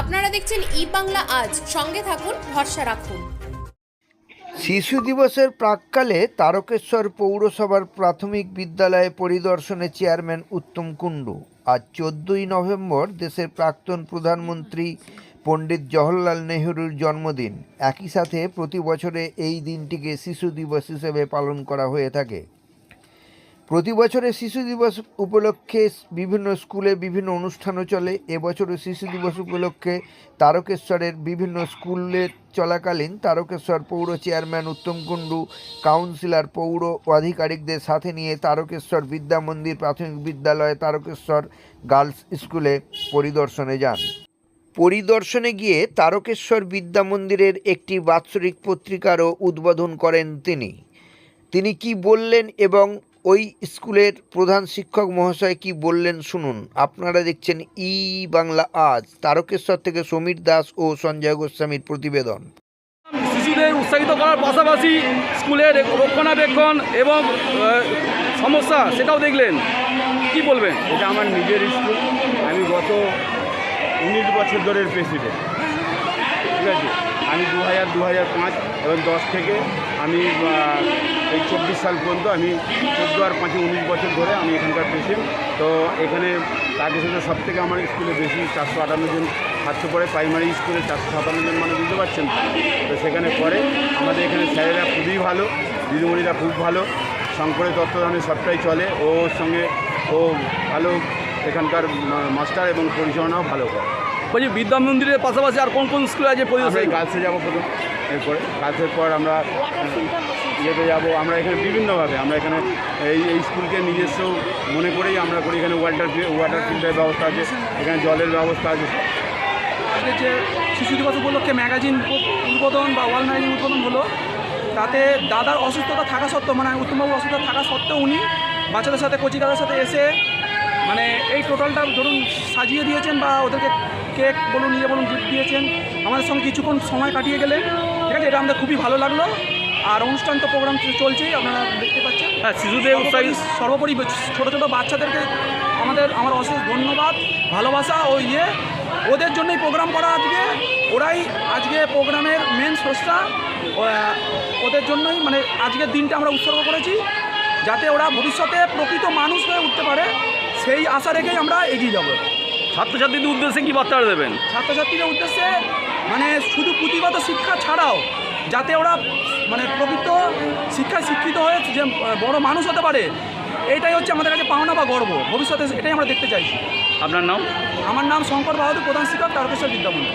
আপনারা দেখছেন ই বাংলা আজ। সঙ্গে থাকুন, ভরসা রাখুন। শিশু দিবসের প্রাককালে তারকেশ্বর পৌরসভার প্রাথমিক বিদ্যালয়ে পরিদর্শনে চেয়ারম্যান উত্তম কুণ্ডু। আজ চোদ্দই নভেম্বর দেশের প্রাক্তন প্রধানমন্ত্রী পণ্ডিত জওহরলাল নেহরুর জন্মদিন। একই সাথে প্রতি বছরে এই দিনটিকে শিশু দিবস হিসেবে পালন করা হয়ে থাকে। প্রতি বছরে শিশু দিবস উপলক্ষে বিভিন্ন স্কুলে বিভিন্ন অনুষ্ঠানও চলে। এবছরও শিশু দিবস উপলক্ষে তারকেশ্বরের বিভিন্ন স্কুলের চলাকালীন তারকেশ্বর পৌর চেয়ারম্যান উত্তম কুণ্ডু, কাউন্সিলর, পৌর আধিকারিকদের সাথে নিয়ে তারকেশ্বর বিদ্যা মন্দির প্রাথমিক বিদ্যালয়ে তারকেশ্বর গার্লস স্কুলে পরিদর্শনে যান। পরিদর্শনে গিয়ে তারকেশ্বর বিদ্যা মন্দিরের একটি বাৎসরিক পত্রিকারও উদ্বোধন করেন তিনি। তিনি কি বললেন এবং ওই স্কুলের প্রধান শিক্ষক মহাশয় কি বললেন শুনুন। আপনারা দেখছেন ই বাংলা আজ তারকেশ্বর থেকে সমীর দাস ও সঞ্জয় গোস্বামীর প্রতিবেদন। শিশুদের উৎসাহিত করার পাশাপাশি স্কুলের রক্ষণাবেক্ষণ এবং সমস্যা সেটাও দেখলেন। কি বলবেন? এটা আমার নিজের স্কুল আমি গত উনিশ বছর ধরে প্রেসিডেন্ট ঠিক আছে আমি দু হাজার দু হাজার পাঁচ এবং দশ থেকে আমি এই চব্বিশ সাল পর্যন্ত আমি চোদ্দ আর পাঁচে উনিশ বছর ধরে আমি এখানকার প্রেসিডেন্ট তো এখানে তাদের সাথে সব থেকে আমার স্কুলে বেশি চারশো আটান্ন জন ছাত্র পড়ে প্রাইমারি স্কুলে চারশো সাতান্ন জন মানে বুঝতে পারছেন? তো? সেখানে পড়ে। আমাদের এখানে স্যারেরা খুবই ভালো, দিদিমণিরা খুব ভালো, শঙ্করের তত্ত্বাবধানে সবটাই চলে। ওর সঙ্গে ও ভালো, এখানকার মাস্টার এবং পরিচালনাও ভালো করে। বলছি বিদ্যা মন্দিরের পাশাপাশি আর কোন কোন স্কুলে আছে পরিদর্শন এই গার্লসে যাব প্রথম এরপরে গার্লসের পর আমরা ইয়েতে যাব আমরা এখানে বিভিন্নভাবে আমরা এখানে এই এই স্কুলকে নিজস্ব মনে করেই আমরা করি এখানে ওয়াটার ওয়াটার ফিল্টারের ব্যবস্থা আছে এখানে জলের ব্যবস্থা আছে। যে শিশু দিবস উপলক্ষে ম্যাগাজিন উদ্বোধন বা ওয়াল ম্যাগাজিন উদ্বোধন হলো তাতে দাদার অসুস্থতা থাকা সত্ত্বেও মানে উত্তমবাবুর অসুস্থতা থাকা সত্ত্বেও উনি বাচ্চাদের সাথে কচিকাদের সাথে এসে মানে এই টোটালটা ধরুন সাজিয়ে দিয়েছেন বা ওদেরকে কেক বলুন ইয়ে বলুন গিফট দিয়েছেন আমাদের সঙ্গে কিছুক্ষণ সময় কাটিয়ে গেলেন ঠিক আছে? এটা আমাদের খুবই ভালো লাগল। আর অনুষ্ঠান তো প্রোগ্রাম চলছেই আপনারা দেখতে পাচ্ছেন। হ্যাঁ শিশুদের উৎসাহিত সর্বোপরি ছোটো ছোটো বাচ্চাদেরকে আমাদের আমার অশেষ ধন্যবাদ ভালোবাসা ও ইয়ে। ওদের জন্যই প্রোগ্রাম করা আজকে। ওরাই আজকে প্রোগ্রামের মেন ও- ওদের জন্যই মানে আজকের দিনটা আমরা উৎসর্গ করেছি। যাতে ওরা ভবিষ্যতে প্রকৃত মানুষ হয়ে উঠতে পারে। সেই আশা রেখেই আমরা এগিয়ে যাব। ছাত্রছাত্রীদের উদ্দেশ্যে কি বার্তা দেবেন? ছাত্রছাত্রীদের উদ্দেশ্যে মানে শুধু পুঁথিগত শিক্ষা ছাড়াও যাতে ওরা মানে প্রকৃত শিক্ষায় শিক্ষিত হয়ে যে বড়ো মানুষ হতে পারে এটাই হচ্ছে আমাদের কাছে পাওনা বা গর্ব। ভবিষ্যতে এটাই আমরা দেখতে চাইছি। আপনার নাম? আমার নাম শঙ্কর বাহাদুর প্রধান শিক্ষক তারকেশ্বর বিদ্যামন্দির